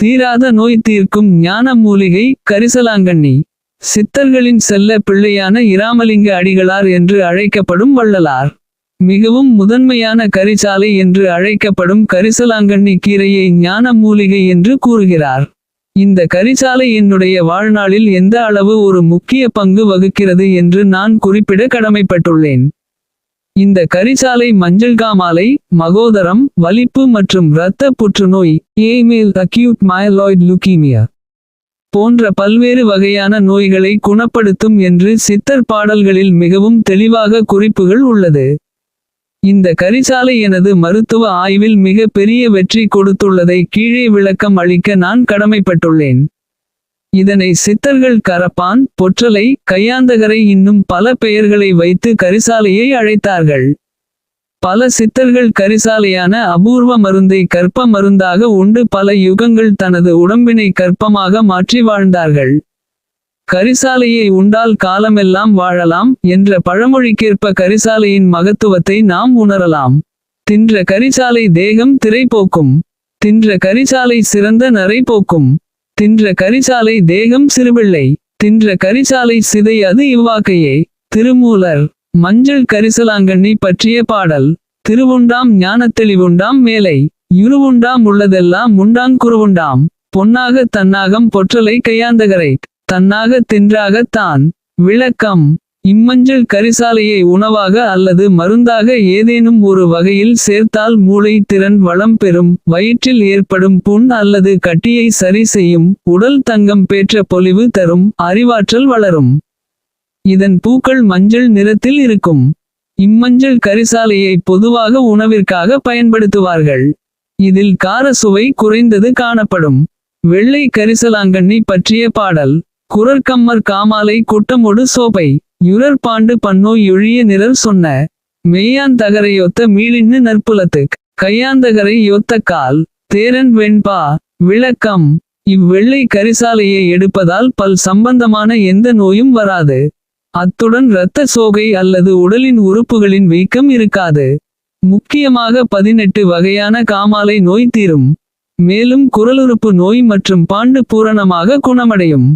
தீராத நோய் தீர்க்கும் ஞான மூலிகை கரிசலாங்கண்ணி. சித்தர்களின் செல்ல பிள்ளையான இராமலிங்க அடிகளார் என்று அழைக்கப்படும் வள்ளலார். மிகவும் முதன்மையான கரிசாலை என்று அழைக்கப்படும் கரிசலாங்கண்ணி கீரையை ஞான மூலிகை என்று கூறுகிறார். இந்த கரிசாலை என்னுடைய வாழ்நாளில் எந்த அளவு ஒரு முக்கிய பங்கு வகுக்கிறது என்று நான் குறிப்பிட கடமைப்பட்டுள்ளேன். இந்த கரிசாலை மஞ்சள் காமாலை மகோதரம் வலிப்பு மற்றும் இரத்த புற்றுநோய் ஏமேல் அக்யூட் மயலாய்ட் லுக்கீமியா போன்ற பல்வேறு வகையான நோய்களை குணப்படுத்தும் என்று சித்தர் பாடல்களில் மிகவும் தெளிவாக குறிப்புகள் உள்ளது. இந்த கரிசாலை எனது மருத்துவ ஆய்வில் மிக பெரிய வெற்றி கொடுத்துள்ளதை கீழே விளக்கம் அளிக்க நான் கடமைப்பட்டுள்ளேன். இதனை சித்தர்கள் கரப்பான் பொற்றலை கையாந்தகரை இன்னும் பல பெயர்களை வைத்து கரிசாலையை அழைத்தார்கள். பல சித்தர்கள் கரிசாலையான அபூர்வ மருந்தை கற்ப மருந்தாக உண்டு பல யுகங்கள் தனது உடம்பினை கற்பமாக மாற்றி வாழ்ந்தார்கள். கரிசாலையை உண்டால் காலமெல்லாம் வாழலாம் என்ற பழமொழிக்கேற்ப கரிசாலையின் மகத்துவத்தை நாம் உணரலாம். தின்ற கரிசாலை தேகம் திரை போக்கும் தின்ற கரிசாலை சிறந்த நரை போக்கும் தின்ற கரிசாலை தேகம் சிறுபிள்ளை தின்ற கரிசாலை சிதையாது இவ்வாக்கையே. திருமூலர் மஞ்சள் கரிசலாங்கண்ணி பற்றிய பாடல் திருவுண்டாம் ஞானத்தெளிவுண்டாம் மேலை இருவுண்டாம் உள்ளதெல்லாம் உண்டாங் குருவுண்டாம் பொன்னாக தன்னாகம் பொற்றலை கையாந்தகரை தன்னாக தின்றாகத் தான் விளக்கம் இம்மஞ்சள் கரிசாலையை உணவாக அல்லது மருந்தாக ஏதேனும் ஒரு வகையில் சேர்த்தால் மூளை திறன் வளம் பெறும். வயிற்றில் ஏற்படும் புண் அல்லது கட்டியை சரி செய்யும் உடல் தங்கம் பேற்ற பொலிவு தரும் அறிவாற்றல் வளரும். இதன் பூக்கள் மஞ்சள் நிறத்தில் இருக்கும். இம்மஞ்சள் கரிசாலையை பொதுவாக உணவிற்காக பயன்படுத்துவார்கள். இதில் கார சுவை குறைந்தது காணப்படும். வெள்ளை கரிசலாங்கண்ணி பற்றிய பாடல் குரற்கம்மர் காமாலை குட்டமொடு சோபை. யுரர் பாண்டு பண்ணோ எழிய நிறர் சொன்ன மெய்யான் தகரையொத்த மீளின்னு நற்புலத்துக் கையாந்தகரை யொத்த கால் தேரன் வெண்பா விளக்கம் இவ்வெள்ளை கரிசாலையை எடுப்பதால் பல் சம்பந்தமான எந்த நோயும் வராது. அத்துடன் இரத்த சோகை அல்லது உடலின் உறுப்புகளின் வீக்கம் இருக்காது. முக்கியமாக பதினெட்டு வகையான காமாலை நோய் தீரும். மேலும் குரலுறுப்பு நோய் மற்றும் பாண்டு பூரணமாக குணமடையும்.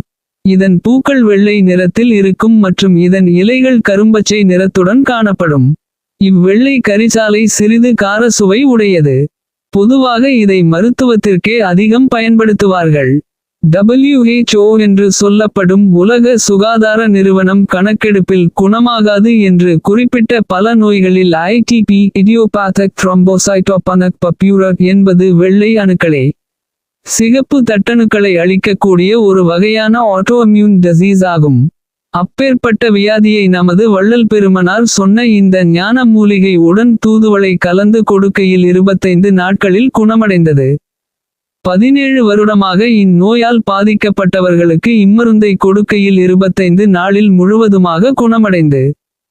இதன் பூக்கள் வெள்ளை நிறத்தில் இருக்கும் மற்றும் இதன் இலைகள் கரும்பச்சை நிறத்துடன் காணப்படும். இவ்வெள்ளை கரிசாலை சிறிது கார சுவை உடையது. பொதுவாக இதை மருத்துவத்திற்கே அதிகம் பயன்படுத்துவார்கள். டபிள்யூஹெச்ஓ என்று சொல்லப்படும் உலக சுகாதார நிறுவனம் கணக்கெடுப்பில் குணமாகாது என்று குறிப்பிட்ட பல நோய்களில் ஐடிபி இடியோபாத்தக் த்ரோம்போசைட்டோபனக் பப்யூரக் என்பது வெள்ளை அணுக்களே. சிகப்பு தட்டணுக்களை அளிக்கக்கூடிய ஒரு வகையான ஆட்டோமியூன் டிசீஸ் ஆகும். அப்பேற்பட்ட வியாதியை நமது வள்ளல் பெருமனார் சொன்ன இந்த ஞான மூலிகை உடன் தூதுவளை கலந்து கொடுக்கையில் இருபத்தைந்து நாட்களில் குணமடைந்தது. பதினேழு வருடமாக இந்நோயால் பாதிக்கப்பட்டவர்களுக்கு இம்மருந்தை கொடுக்கையில் இருபத்தைந்து நாளில் முழுவதுமாக குணமடைந்து.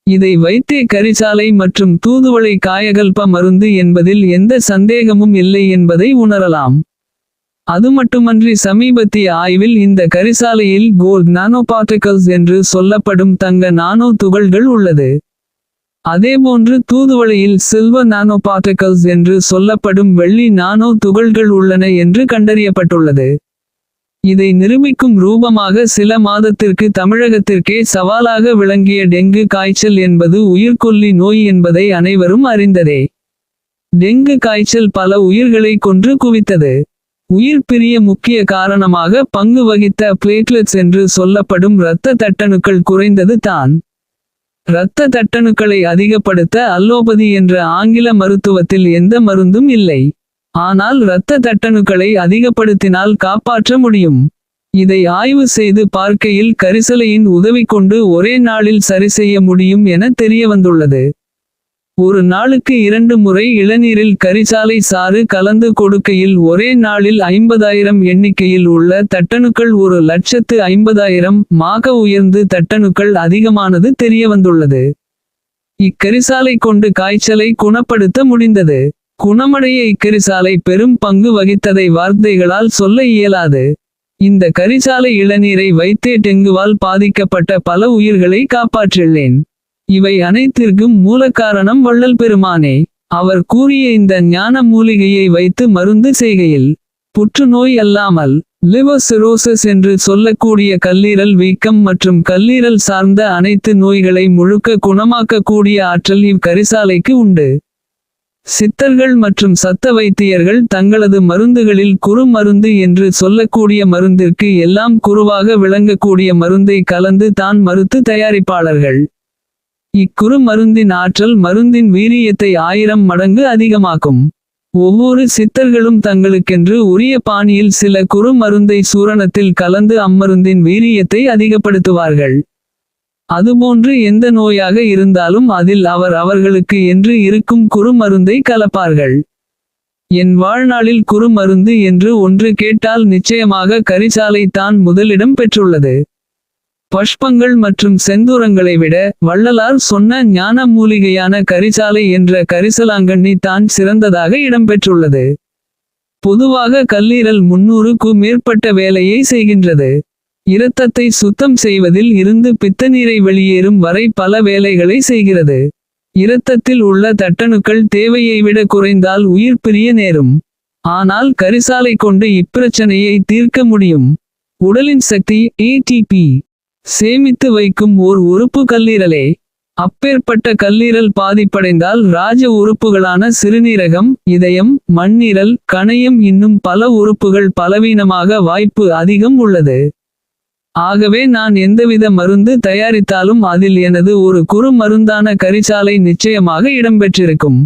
இதை வைத்தே கரிசாலை மற்றும் தூதுவளை காயகல்ப மருந்து என்பதில் எந்த சந்தேகமும் இல்லை என்பதை உணரலாம். அது மட்டுமன்றி சமீபத்திய ஆய்வில் இந்த கரிசாலையில் கோல்ட் நானோ பார்ட்டிகல்ஸ் என்று சொல்லப்படும் தங்க நானோ துகள்கள் உள்ளது. அதேபோன்று தூதுவளையில் சில்வர் நானோ பார்ட்டிகல்ஸ் என்று சொல்லப்படும் வெள்ளி நானோ துகள்கள் உள்ளன என்று கண்டறியப்பட்டுள்ளது. இதை நிரூபிக்கும் ரூபமாக சில மாதத்திற்கு தமிழகத்திற்கே சவாலாக விளங்கிய டெங்கு காய்ச்சல் என்பது உயிர்கொல்லி நோய் என்பதை அனைவரும் அறிந்ததே. டெங்கு காய்ச்சல் பல உயிர்களை கொன்று குவித்தது. உயிர் பிரிய முக்கிய காரணமாக பங்கு வகித்த பிளேட்லெட்ஸ் என்று சொல்லப்படும் இரத்த தட்டணுக்கள் குறைந்தது தான். இரத்த தட்டணுக்களை அதிகப்படுத்த அல்லோபதி என்ற ஆங்கில மருத்துவத்தில் எந்த மருந்தும் இல்லை. ஆனால் இரத்த தட்டணுக்களை அதிகப்படுத்தினால் காப்பாற்ற முடியும். இதை ஆய்வு செய்து பார்க்கையில் கரிசலையின் உதவி கொண்டு ஒரே நாளில் சரி செய்ய முடியும் என தெரியவந்துள்ளது. ஒரு நாளுக்கு இரண்டு முறை இளநீரில் கரிசாலை சாறு கலந்து கொடுக்கையில் ஒரே நாளில் ஐம்பதாயிரம் எண்ணிக்கையில் உள்ள தட்டணுக்கள் ஒரு லட்சத்து ஐம்பதாயிரம். மாக உயர்ந்து தட்டணுக்கள் அதிகமானது தெரியவந்துள்ளது. இக்கரிசாலை கொண்டு காய்ச்சலை குணப்படுத்த முடிந்தது. குணமடைய இக்கரிசாலை பெரும் பங்கு வகித்ததை வார்த்தைகளால் சொல்ல இயலாது. இந்த கரிசாலை இளநீரை வைத்தே டெங்குவால் பாதிக்கப்பட்ட பல உயிர்களை காப்பாற்றியுள்ளேன் இவை அனைத்திற்கும் மூலக்காரணம் வள்ளல் பெருமானே. அவர் கூறிய இந்த ஞான மூலிகையை வைத்து மருந்து செய்கையில் புற்றுநோய் அல்லாமல் லிவர் என்று சொல்லக்கூடிய கல்லீரல் வீக்கம் மற்றும் கல்லீரல் சார்ந்த அனைத்து நோய்களை முழுக்க குணமாக்கக்கூடிய ஆற்றல் இவ்வரிசாலைக்கு உண்டு. சித்தர்கள் மற்றும் சத்த வைத்தியர்கள் தங்களது மருந்துகளில் குறு மருந்து என்று சொல்லக்கூடிய மருந்திற்கு எல்லாம் குருவாக விளங்கக்கூடிய மருந்தை கலந்து தான் மருத்து தயாரிப்பாளர்கள். இக்குறு மருந்தின் ஆற்றல் மருந்தின் வீரியத்தை ஆயிரம் மடங்கு அதிகமாக்கும். ஒவ்வொரு சித்தர்களும் தங்களுக்கென்று உரிய பாணியில் சில குறு மருந்தை சூரணத்தில் கலந்து அம்மருந்தின் வீரியத்தை அதிகப்படுத்துவார்கள். அதுபோன்று எந்த நோயாக இருந்தாலும் அதில் அவர் அவர்களுக்கு என்று இருக்கும் குறு மருந்தை கலப்பார்கள். என் வாழ்நாளில் குறு மருந்து என்று ஒன்று கேட்டால் நிச்சயமாக கரிசாலை தான் முதலிடம் பெற்றுள்ளது. பஷ்பங்கள் மற்றும் செந்தூரங்களை விட வள்ளலார் சொன்ன ஞான மூலிகையான கரிசாலை என்ற கரிசலாங்கண்ணி தான் சிறந்ததாக இடம்பெற்றுள்ளது. பொதுவாக கல்லீரல் முன்னூறுக்கு மேற்பட்ட வேலையை செய்கின்றது. இரத்தத்தை சுத்தம் செய்வதில் இருந்து பித்தநீரை வெளியேறும் வரை பல வேலைகளை செய்கிறது. இரத்தத்தில் உள்ள தட்டணுக்கள் தேவையை விட குறைந்தால் உயிர் பிரிய நேரும். ஆனால் கரிசாலை கொண்டு இப்பிரச்சனையை தீர்க்க முடியும். உடலின் சக்தி ஏடிபி சேமித்து வைக்கும் ஓர் உறுப்பு கல்லீரலே. அப்பேற்பட்ட கல்லீரல் பாதிப்படைந்தால் ராஜ உறுப்புகளான சிறுநீரகம் இதயம் மண்ணீரல் கணையம் இன்னும் பல உறுப்புகள் பலவீனமாக வாய்ப்பு அதிகம் உள்ளது. ஆகவே நான் எந்தவித மருந்து தயாரித்தாலும் அதில் எனது ஒரு குறு மருந்தான கரிசாலை நிச்சயமாக இடம்பெற்றிருக்கும்.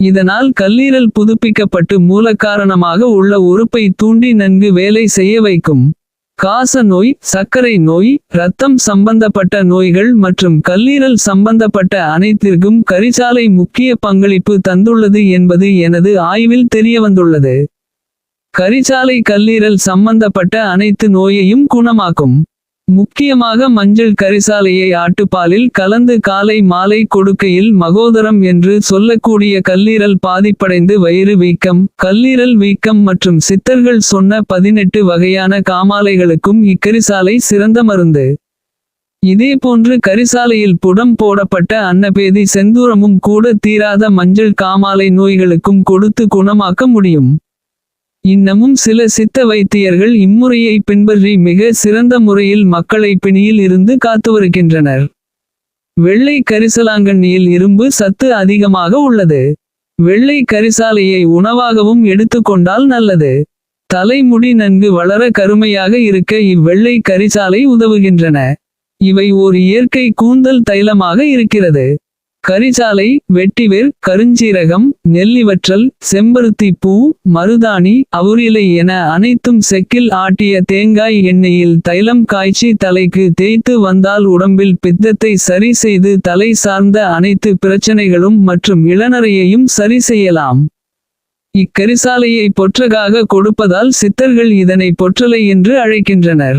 இதனால் கல்லீரல் புதுப்பிக்கப்பட்டு மூலக்காரணமாக உள்ள உறுப்பை தூண்டி நன்கு வேலை செய்ய வைக்கும். காச நோய் சர்க்கரை நோய் இரத்தம் சம்பந்தப்பட்ட நோய்கள் மற்றும் கல்லீரல் சம்பந்தப்பட்ட அனைத்திற்கும் கரிசாலை முக்கிய பங்களிப்பு தந்துள்ளது என்பது எனது ஆய்வில் தெரியவந்துள்ளது. கரிசாலை கல்லீரல் சம்பந்தப்பட்ட அனைத்து நோயையும் குணமாக்கும். முக்கியமாக மஞ்சள் கரிசாலையை ஆட்டுப்பாலில் கலந்து காலை மாலை கொடுக்கையில் மகோதரம் என்று சொல்லக்கூடிய கல்லீரல் பாதிப்படைந்து வயிறு வீக்கம் கல்லீரல் வீக்கம் மற்றும் சித்தர்கள் சொன்ன பதினெட்டு வகையான காமாலைகளுக்கும் இக்கரிசாலை சிறந்த மருந்து. இதேபோன்று கரிசாலையில் புடம் போடப்பட்ட அன்னபேதி செந்தூரமும் கூட தீராத மஞ்சள் காமாலை நோய்களுக்கும் கொடுத்து குணமாக்க முடியும். இன்னமும் சில சித்த வைத்தியர்கள் இம்முறையை பின்பற்றி மிக சிறந்த முறையில் மக்களை பிணியில் இருந்து காத்து வருகின்றனர். வெள்ளை கரிசலாங்கண்ணியில் இரும்பு சத்து அதிகமாக உள்ளது. வெள்ளை கரிசாலையை உணவாகவும் எடுத்துக்கொண்டால் நல்லது. தலைமுடி நன்கு வளர கருமையாக இருக்க இவ்வெள்ளை கரிசாலை உதவுகின்றன. இவை ஓர் இயற்கை கூந்தல் தைலமாக இருக்கிறது. கரிசாலை வெட்டிவேர் கருஞ்சீரகம் நெல்லிவற்றல் செம்பருத்தி பூ மருதாணி அவுரிலை என அனைத்தும் செக்கில் ஆட்டிய தேங்காய் எண்ணெயில் தைலம் காய்ச்சி தலைக்கு தேய்த்து வந்தால் உடம்பில் பித்தத்தை சரி செய்து தலை சார்ந்த அனைத்து பிரச்சனைகளும் மற்றும் இளநரையையும் சரி செய்யலாம். இக்கரிசாலையை பொற்றகாக கொடுப்பதால் சித்தர்கள் இதனை பொற்றலை என்று அழைக்கின்றனர்.